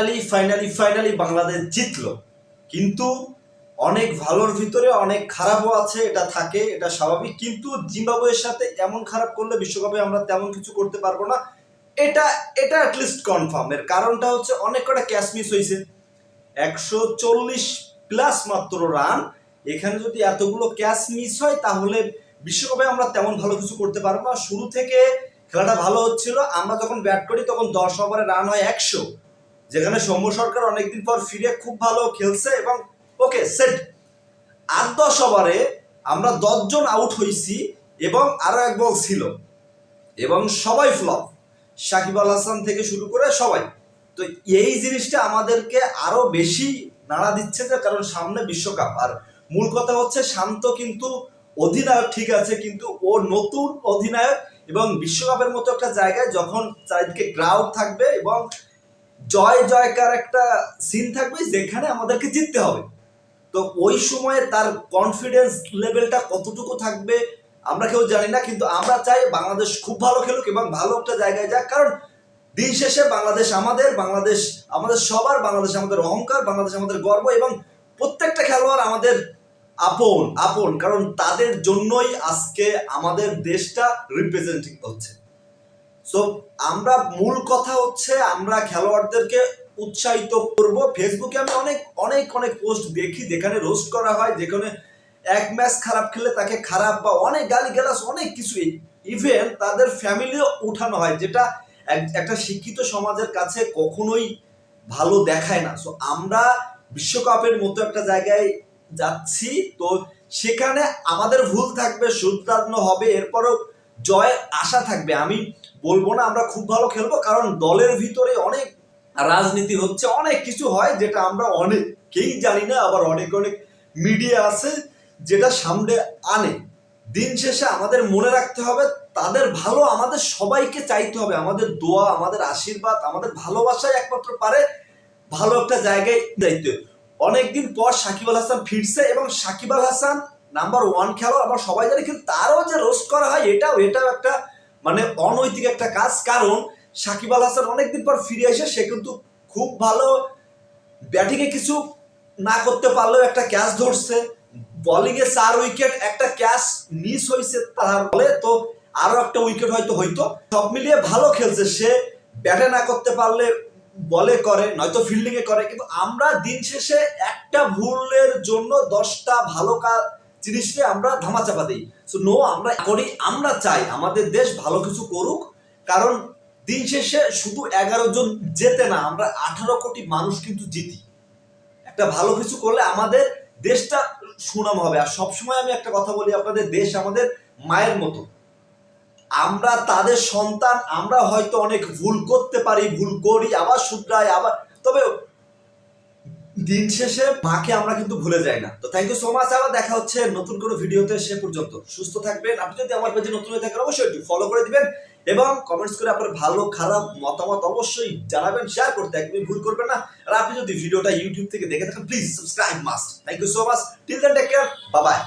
Finally finally finally Bangladesh জিতলো। কিন্তু অনেক ভালোর ভিতরে অনেক খারাপও আছে, এটা থাকে, এটা স্বাভাবিক। কিন্তু জিম্বাবুয়ের সাথে এমন খারাপ করলে বিশ্বকাপে আমরা তেমন কিছু করতে পারব না। এটা এটা অ্যাটলিস্ট কনফার্ম এর কারণটা হচ্ছে অনেক কটা ক্যাচ মিস হয়েছে একশো চল্লিশ প্লাস মাত্র রান এখানে যদি এতগুলো ক্যাচ মিস হয়, তাহলে বিশ্বকাপে আমরা তেমন ভালো কিছু করতে পারব না। শুরু থেকে খেলাটা ভালো হচ্ছিল। আমরা যখন ব্যাট করি, তখন দশ ওভারে রান হয় একশো। যেখানে সৌম্য সরকার অনেকদিন পর ফিরে খুব ভালো খেলছে এবং ওকে সেট আট দশ ওভারে আমরা দশজন আউট হয়েছি এবং আরও এক বল ছিল। এবং সবাই ফ্লপ সাকিব আল হাসান থেকে শুরু করে সবাই। তো এই জিনিসটা আমাদেরকে আরও বেশি নাড়া দিচ্ছে যে, কারণ সামনে বিশ্বকাপ। আর মূল কথা হচ্ছে শান্ত কিন্তু অধিনায়ক ঠিক আছে, কিন্তু ও নতুন অধিনায়ক এবং বিশ্বকাপের মতো একটা জায়গায় যখন চারিদিকে ক্রাউড থাকবে এবং জয় জয়কার একটা সিন থাকবে যেখানে আমাদেরকে জিততে হবে। তো ওই সময়ে তার কনফিডেন্স লেভেলটা কতটুকু থাকবে, আমরা কেউ জানি না, কিন্তু আমরা চাই বাংলাদেশ খুব ভালো খেলুক এবং ভালো একটা জায়গায় যাক। কারণ দিন শেষে বাংলাদেশ আমাদের বাংলাদেশ আমাদের সবার, বাংলাদেশ আমাদের অহংকার, বাংলাদেশ আমাদের গর্ব এবং প্রত্যেকটা খেলোয়াড় আমাদের আপন আপন। কারণ তাদের জন্যই আজকে আমাদের দেশটা রিপ্রেজেন্টিং হচ্ছে। সো আমরা মূল কথা হচ্ছে আমরা খেলোয়াড়দেরকে উৎসাহিত করব। ফেসবুকে আমি অনেক অনেক অনেক পোস্ট দেখি যেখানে রোস্ট করা হয়, যেখানে এক ম্যাচ খারাপ খেলে তাকে খারাপ বা অনেক গালি গালাস অনেক কিছুই ইভেন তাদের ফ্যামিলিও উঠানো হয়, যেটা এক- একটা শিক্ষিত সমাজের কাছে কখনোই ভালো দেখায় না। সো আমরা বিশ্বকাপের মতো একটা জায়গায় যাচ্ছি, তো সেখানে আমাদের ভুল থাকবে শুদ্ধান্ন হবে, এরপরও জয়ের আশা থাকবে। আমি বলব না আমরা খুব ভালো খেলব, কারণ দলের ভিতরে অনেক রাজনীতি হচ্ছে, অনেক কিছু হয় যেটা আমরা অনেকেই জানি না, আবার অনেক অনেক মিডিয়া আছে যেটা সামনে আনে। দিন শেষে আমাদের মনে রাখতে হবে, তাদের ভালো আমাদের সবাইকে চাইতে হবে। আমাদের দোয়া, আমাদের আশীর্বাদ, আমাদের ভালোবাসাই একমাত্র পারে ভালো একটা জায়গায় দায়িত্ব। অনেকদিন পর সাকিব আল হাসান ফিরছে এবং সাকিব আল হাসান নাম্বার ওয়ান খেলোয়াড় আমরা সবাই জানি কিন্তু তারও যে রোস্ট করা হয়, এটাও এটাও একটা মানে অনৈতিক একটা কাজ। কারণ সাকিব আল হাসান অনেকদিন পর ফিরে এসে সে কিন্তু খুব ভালো ব্যাটিংয়ে কিছু না করতে পারলেও একটা ক্যাচ ধরছে। বলিংয়ে চার উইকেট একটা ক্যাচ মিস হয়েছে তার বলে। তো আরও একটা উইকেট হয়তো হইতো সব মিলিয়ে ভালো খেলছে সে। ব্যাটে না করতে পারলে বলে করে, নয়তো ফিল্ডিংয়ে করে। কিন্তু আমরা দিন শেষে একটা ভুলের জন্য দশটা ভালো কাজ জিনিসকে আমরা ধামাচাপা দিই। সো নো আমরা করি, আমরা চাই আমাদের দেশ ভালো কিছু করুক, কারণ দিন শেষে শুধু এগারো জন জেতে না, আমরা আঠারো কোটি মানুষ কিন্তু জিতি। একটা ভালো কিছু করলে আমাদের দেশটা সুনাম হবে। আর সবসময় আমি একটা কথা বলি, আপনাদের দেশ আমাদের মায়ের মতো। আমরা তাদের সন্তান, আমরা হয়তো অনেক ভুল করতে পারি, ভুল করি, আবার শুধরাই, আবার তবে দিন শেষে মাকে আমরা কিন্তু ভুলে যাই না। তো থ্যাংক ইউ সো মাচ আবার দেখা হচ্ছে নতুন কোনো ভিডিওতে সে পর্যন্ত। সুস্থ থাকবেন। আপনি যদি আমার পেজে নতুন হয়ে থাকেন, অবশ্যই একটু ফলো করে দিবেন এবং কমেন্টস করে আপনার ভালো, খারাপ মতামত অবশ্যই জানাবেন শেয়ার করতে একদমই ভুল করবেন না। আর আপনি যদি ভিডিওটা ইউটিউব থেকে দেখে থাকেন please subscribe must thank you so much till then take care bye bye